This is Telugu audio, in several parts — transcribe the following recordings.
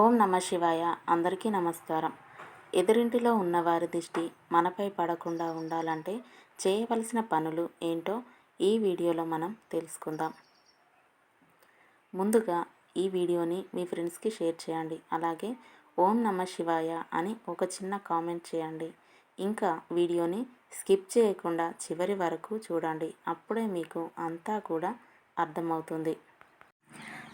ఓం నమ శివాయ. అందరికీ నమస్కారం. ఎదురింటిలో ఉన్నవారి దృష్టి దిష్టి మనపై పడకుండా ఉండాలంటే చేయవలసిన పనులు ఏంటో ఈ వీడియోలో మనం తెలుసుకుందాం. ముందుగా ఈ వీడియోని మీ ఫ్రెండ్స్కి షేర్ చేయండి. అలాగే ఓం నమ శివాయ అని ఒక చిన్న కామెంట్ చేయండి. ఇంకా వీడియోని స్కిప్ చేయకుండా చివరి వరకు చూడండి. అప్పుడే మీకు అంతా కూడా అర్థమవుతుంది.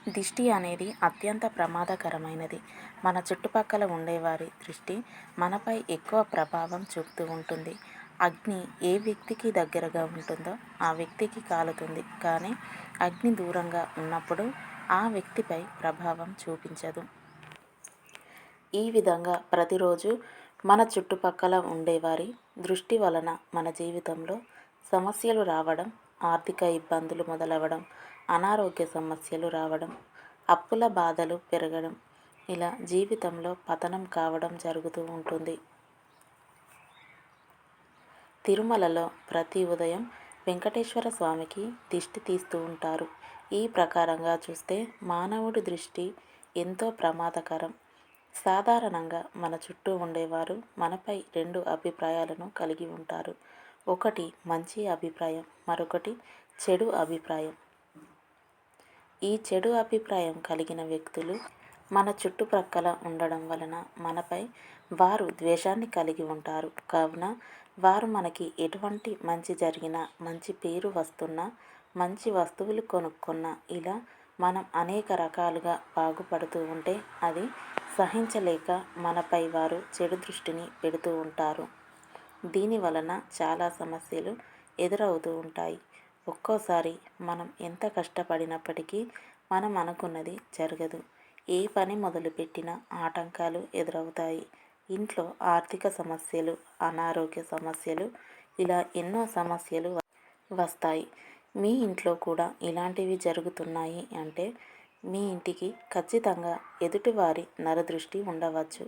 దిష్టి అనేది అత్యంత ప్రమాదకరమైనది. మన చుట్టుపక్కల ఉండేవారి దృష్టి మనపై ఎక్కువ ప్రభావం చూపుతూ ఉంటుంది. అగ్ని ఏ వ్యక్తికి దగ్గరగా ఉంటుందో ఆ వ్యక్తికి కాలుతుంది. కానీ అగ్ని దూరంగా ఉన్నప్పుడు ఆ వ్యక్తిపై ప్రభావం చూపించదు. ఈ విధంగా ప్రతిరోజు మన చుట్టుపక్కల ఉండేవారి దృష్టి వలన మన జీవితంలో సమస్యలు రావడం ఆర్థిక ఇబ్బందులు మొదలవ్వడం అనారోగ్య సమస్యలు రావడం అప్పుల బాధలు పెరగడం ఇలా జీవితంలో పతనం కావడం జరుగుతూ ఉంటుంది. తిరుమలలో ప్రతి ఉదయం వెంకటేశ్వర స్వామికి దిష్టి తీస్తూ ఉంటారు. ఈ ప్రకారంగా చూస్తే మానవుడి దృష్టి ఎంతో ప్రమాదకరం. సాధారణంగా మన చుట్టూ ఉండేవారు మనపై రెండు అభిప్రాయాలను కలిగి ఉంటారు. ఒకటి మంచి అభిప్రాయం మరొకటి చెడు అభిప్రాయం. ఈ చెడు అభిప్రాయం కలిగిన వ్యక్తులు మన చుట్టుప్రక్కల ఉండడం వలన మనపై వారు ద్వేషాన్ని కలిగి ఉంటారు. కావున వారు మనకి ఎటువంటి మంచి జరిగినా మంచి పేరు వస్తున్నా మంచి వస్తువులు కొనుక్కున్నా ఇలా మనం అనేక రకాలుగా బాగుపడుతూ ఉంటే అది సహించలేక మనపై వారు చెడు దృష్టిని పెడుతూ ఉంటారు. దీని వలన చాలా సమస్యలు ఎదురవుతూ ఉంటాయి. ఒక్కోసారి మనం ఎంత కష్టపడినప్పటికీ మనం అనుకున్నది జరగదు. ఏ పని మొదలుపెట్టినా ఆటంకాలు ఎదురవుతాయి. ఇంట్లో ఆర్థిక సమస్యలు అనారోగ్య సమస్యలు ఇలా ఎన్నో సమస్యలు వస్తాయి. మీ ఇంట్లో కూడా ఇలాంటివి జరుగుతున్నాయి అంటే మీ ఇంటికి ఖచ్చితంగా ఎదుటివారి నరదృష్టి ఉండవచ్చు.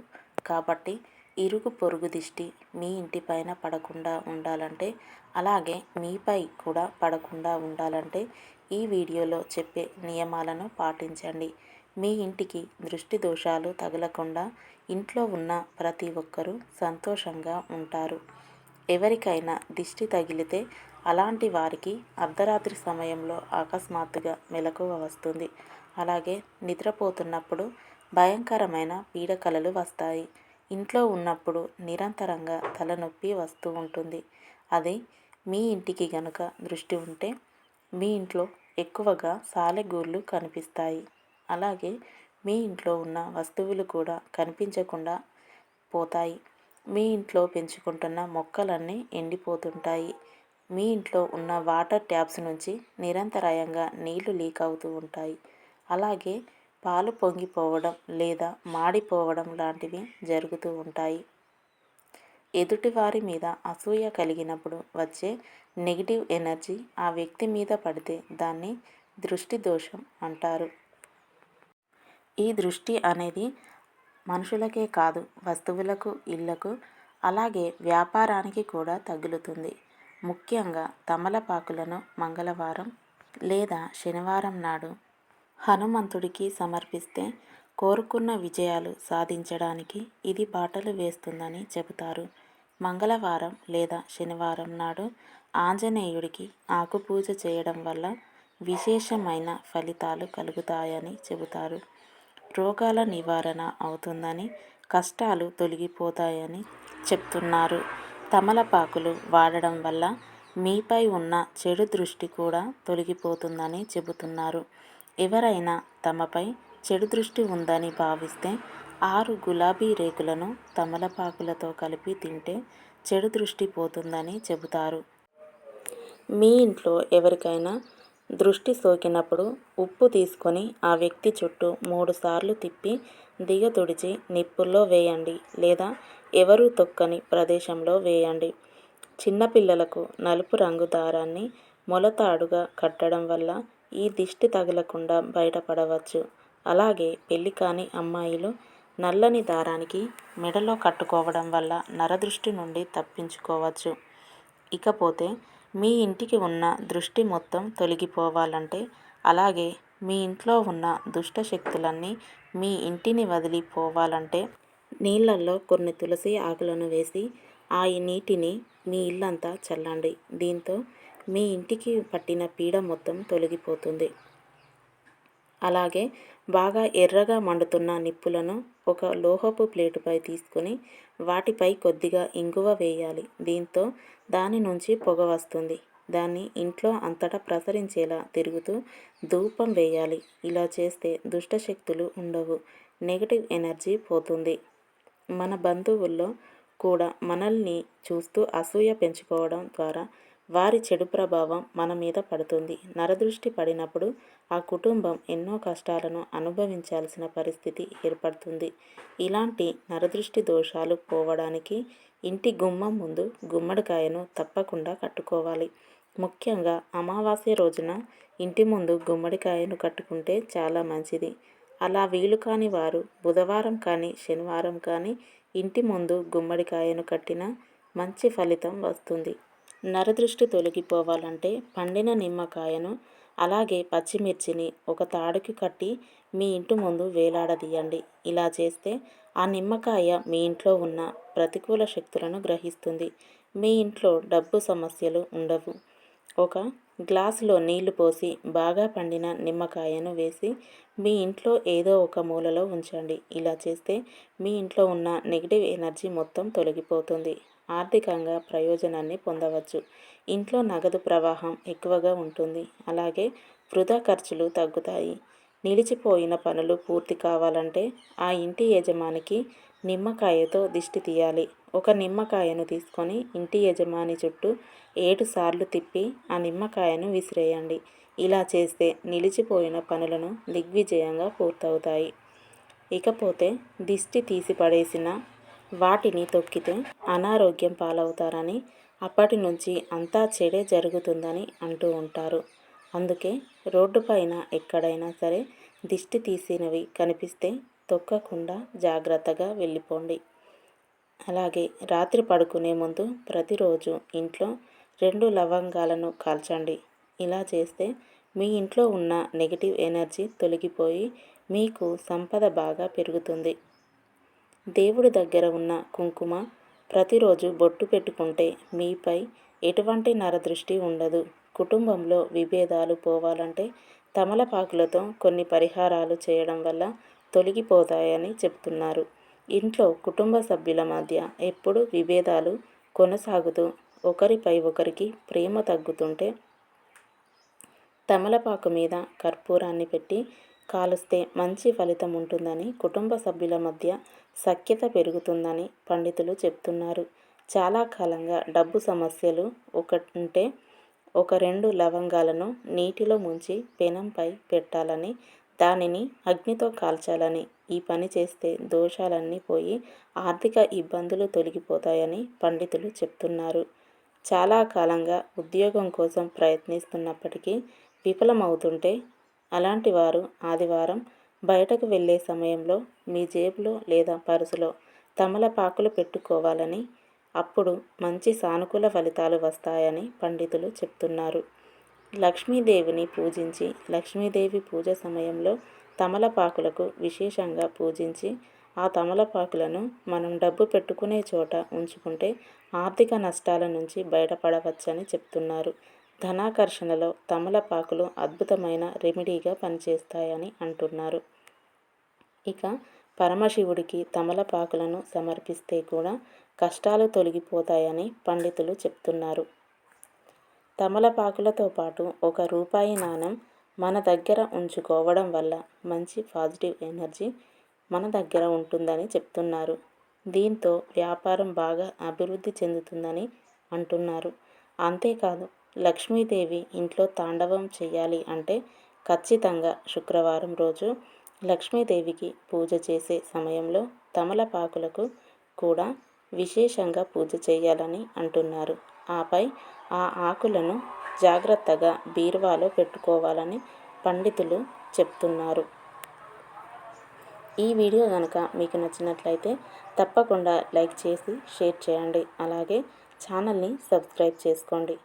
కాబట్టి ఇరుగు పొరుగు దిష్టి మీ ఇంటిపైన పడకుండా ఉండాలంటే అలాగే మీపై కూడా పడకుండా ఉండాలంటే ఈ వీడియోలో చెప్పే నియమాలను పాటించండి. మీ ఇంటికి దృష్టి దోషాలు తగలకుండా ఇంట్లో ఉన్న ప్రతి ఒక్కరూ సంతోషంగా ఉంటారు. ఎవరికైనా దిష్టి తగిలితే అలాంటి వారికి అర్ధరాత్రి సమయంలో అకస్మాత్తుగా మెలకువ వస్తుంది. అలాగే నిద్రపోతున్నప్పుడు భయంకరమైన పీడకలలు వస్తాయి. ఇంట్లో ఉన్నప్పుడు నిరంతరంగా తలనొప్పి వస్తూ ఉంటుంది. అది మీ ఇంటికి గనుక దృష్టి ఉంటే మీ ఇంట్లో ఎక్కువగా సాలెగూళ్ళు కనిపిస్తాయి. అలాగే మీ ఇంట్లో ఉన్న వస్తువులు కూడా కనిపించకుండా పోతాయి. మీ ఇంట్లో పెంచుకుంటున్న మొక్కలన్నీ ఎండిపోతుంటాయి. మీ ఇంట్లో ఉన్న వాటర్ ట్యాప్స్ నుంచి నిరంతరాయంగా నీళ్ళు లీక్ అవుతూ ఉంటాయి. అలాగే పాలు పొంగిపోవడం లేదా మాడిపోవడం లాంటివి జరుగుతూ ఉంటాయి. ఎదుటివారి మీద అసూయ కలిగినప్పుడు వచ్చే నెగిటివ్ ఎనర్జీ ఆ వ్యక్తి మీద పడితే దాన్ని దృష్టి దోషం అంటారు. ఈ దృష్టి అనేది మనుషులకే కాదు వస్తువులకు ఇళ్ళకు అలాగే వ్యాపారానికి కూడా తగులుతుంది. ముఖ్యంగా తమలపాకులను మంగళవారం లేదా శనివారం నాడు హనుమంతుడికి సమర్పిస్తే కోరుకున్న విజయాలు సాధించడానికి ఇది బాటలు వేస్తుందని చెబుతారు. మంగళవారం లేదా శనివారం నాడు ఆంజనేయుడికి ఆకుపూజ చేయడం వల్ల విశేషమైన ఫలితాలు కలుగుతాయని చెబుతారు. రోగాల నివారణ అవుతుందని కష్టాలు తొలగిపోతాయని చెప్తున్నారు. తమలపాకులు వాడడం వల్ల మీపై ఉన్న చెడు దృష్టి కూడా తొలగిపోతుందని చెబుతున్నారు. ఎవరైనా తమపై చెడు దృష్టి ఉందని భావిస్తే ఆరు గులాబీ రేకులను తమలపాకులతో కలిపి తింటే చెడు దృష్టి పోతుందని చెబుతారు. మీ ఇంట్లో ఎవరికైనా దృష్టి సోకినప్పుడు ఉప్పు తీసుకొని ఆ వ్యక్తి చుట్టూ మూడుసార్లు తిప్పి దిగ తుడిచి నిప్పుల్లో వేయండి లేదా ఎవరు తొక్కని ప్రదేశంలో వేయండి. చిన్నపిల్లలకు నలుపు రంగు దారాన్ని మొలతాడుగా కట్టడం వల్ల ఈ దిష్టి తగలకుండా బయటపడవచ్చు. అలాగే పెళ్ళి కాని అమ్మాయిలు నల్లని దారానికి మెడలో కట్టుకోవడం వల్ల నరదృష్టి నుండి తప్పించుకోవచ్చు. ఇకపోతే మీ ఇంటికి ఉన్న దృష్టి మొత్తం తొలగిపోవాలంటే అలాగే మీ ఇంట్లో ఉన్న దుష్ట శక్తులన్నీ మీ ఇంటిని వదిలిపోవాలంటే నీళ్ళల్లో కొన్ని తులసి ఆకులను వేసి ఆ నీటిని మీ ఇల్లంతా చల్లండి. దీంతో మీ ఇంటికి పట్టిన పీడ మొత్తం తొలగిపోతుంది. అలాగే బాగా ఎర్రగా మండుతున్న నిప్పులను ఒక లోహపు ప్లేటుపై తీసుకొని వాటిపై కొద్దిగా ఇంగువ వేయాలి. దీంతో దాని నుంచి పొగ వస్తుంది. దాన్ని ఇంట్లో అంతటా ప్రసరించేలా తిరుగుతూ ధూపం వేయాలి. ఇలా చేస్తే దుష్టశక్తులు ఉండవు. నెగిటివ్ ఎనర్జీ పోతుంది. మన బంధువుల్లో కూడా మనల్ని చూస్తూ అసూయ పెంచుకోవడం ద్వారా వారి చెడు ప్రభావం మన మీద పడుతుంది. నరదృష్టి పడినప్పుడు ఆ కుటుంబం ఎన్నో కష్టాలను అనుభవించాల్సిన పరిస్థితి ఏర్పడుతుంది. ఇలాంటి నరదృష్టి దోషాలు పోవడానికి ఇంటి గుమ్మం ముందు గుమ్మడికాయను తప్పకుండా కట్టుకోవాలి. ముఖ్యంగా అమావాస్య రోజున ఇంటి ముందు గుమ్మడికాయను కట్టుకుంటే చాలా మంచిది. అలా వీలు కాని వారు బుధవారం కానీ శనివారం కానీ ఇంటి ముందు గుమ్మడికాయను కట్టిన మంచి ఫలితం వస్తుంది. నరదృష్టి తొలగిపోవాలంటే పండిన నిమ్మకాయను అలాగే పచ్చిమిర్చిని ఒక తాడుకి కట్టి మీ ఇంటి ముందు వేలాడదీయండి. ఇలా చేస్తే ఆ నిమ్మకాయ మీ ఇంట్లో ఉన్న ప్రతికూల శక్తులను గ్రహిస్తుంది. మీ ఇంట్లో డబ్బు సమస్యలు ఉండవు. ఒక గ్లాసులో నీళ్ళు పోసి బాగా పండిన నిమ్మకాయను వేసి మీ ఇంట్లో ఏదో ఒక మూలలో ఉంచండి. ఇలా చేస్తే మీ ఇంట్లో ఉన్న నెగిటివ్ ఎనర్జీ మొత్తం తొలగిపోతుంది. ఆర్థికంగా ప్రయోజనాన్ని పొందవచ్చు. ఇంట్లో నగదు ప్రవాహం ఎక్కువగా ఉంటుంది. అలాగే వృధా ఖర్చులు తగ్గుతాయి. నిలిచిపోయిన పనులు పూర్తి కావాలంటే ఆ ఇంటి యజమానికి నిమ్మకాయతో దిష్టి తీయాలి. ఒక నిమ్మకాయను తీసుకొని ఇంటి యజమాని చుట్టూ ఏడు సార్లు తిప్పి ఆ నిమ్మకాయను విసిరేయండి. ఇలా చేస్తే నిలిచిపోయిన పనులను దిగ్విజయంగా పూర్తవుతాయి. ఇకపోతే దిష్టి తీసి పడేసిన వాటిని తొక్కితే అనారోగ్యం పాలవుతారని అప్పటి నుంచి అంతా చెడే జరుగుతుందని అంటూ ఉంటారు. అందుకే రోడ్డుపైన ఎక్కడైనా సరే దిష్టి తీసినవి కనిపిస్తే తొక్కకుండా జాగ్రత్తగా వెళ్ళిపోండి. అలాగే రాత్రి పడుకునే ముందు ప్రతిరోజు ఇంట్లో రెండు లవంగాలను కాల్చండి. ఇలా చేస్తే మీ ఇంట్లో ఉన్న నెగిటివ్ ఎనర్జీ తొలగిపోయి మీకు సంపద బాగా పెరుగుతుంది. దేవుడి దగ్గర ఉన్న కుంకుమ ప్రతిరోజు బొట్టు పెట్టుకుంటే మీపై ఎటువంటి నరదృష్టి ఉండదు. కుటుంబంలో విభేదాలు పోవాలంటే తమలపాకులతో కొన్ని పరిహారాలు చేయడం వల్ల తొలగిపోతాయని చెప్తున్నారు. ఇంట్లో కుటుంబ సభ్యుల మధ్య ఎప్పుడు విభేదాలు కొనసాగుతూ ఒకరిపై ఒకరికి ప్రేమ తగ్గుతుంటే తమలపాకు మీద కర్పూరాన్ని పెట్టి కాలుస్తే మంచి ఫలితం ఉంటుందని కుటుంబ సభ్యుల మధ్య సఖ్యత పెరుగుతుందని పండితులు చెప్తున్నారు. చాలా కాలంగా డబ్బు సమస్యలు ఒకటే ఒక రెండు లవంగాలను నీటిలో ముంచి పెనంపై పెట్టాలని దానిని అగ్నితో కాల్చాలని ఈ పని చేస్తే దోషాలన్నీ పోయి ఆర్థిక ఇబ్బందులు తొలగిపోతాయని పండితులు చెప్తున్నారు. చాలా కాలంగా ఉద్యోగం కోసం ప్రయత్నిస్తున్నప్పటికీ విఫలమవుతుంటే అలాంటి వారు ఆదివారం బయటకు వెళ్ళే సమయంలో మీ జేబులో లేదా పరుసులో తమలపాకులు పెట్టుకోవాలని అప్పుడు మంచి సానుకూల ఫలితాలు వస్తాయని పండితులు చెప్తున్నారు. లక్ష్మీదేవిని పూజించి లక్ష్మీదేవి పూజ సమయంలో తమలపాకులకు విశేషంగా పూజించి ఆ తమలపాకులను మనం డబ్బు పెట్టుకునే చోట ఉంచుకుంటే ఆర్థిక నష్టాల నుంచి బయటపడవచ్చని చెప్తున్నారు. ధనాకర్షణలో తమలపాకులు అద్భుతమైన రెమెడీగా పనిచేస్తాయని అంటున్నారు. ఇక పరమశివుడికి తమలపాకులను సమర్పిస్తే కూడా కష్టాలు తొలగిపోతాయని పండితులు చెప్తున్నారు. తమలపాకులతో పాటు ఒక రూపాయి నాణం మన దగ్గర ఉంచుకోవడం వల్ల మంచి పాజిటివ్ ఎనర్జీ మన దగ్గర ఉంటుందని చెప్తున్నారు. దీంతో వ్యాపారం బాగా అభివృద్ధి చెందుతుందని అంటున్నారు. అంతేకాదు లక్ష్మీదేవి ఇంట్లో తాండవం చేయాలి అంటే ఖచ్చితంగా శుక్రవారం రోజు లక్ష్మీదేవికి పూజ చేసే సమయంలో తమలపాకులకు కూడా విశేషంగా పూజ చేయాలని అంటున్నారు. ఆపై ఆ ఆకులను జాగ్రత్తగా బీరువాలో పెట్టుకోవాలని పండితులు చెప్తున్నారు. ఈ వీడియో కనుక మీకు నచ్చినట్లయితే తప్పకుండా లైక్ చేసి షేర్ చేయండి. అలాగే ఛానల్ని సబ్స్క్రైబ్ చేసుకోండి.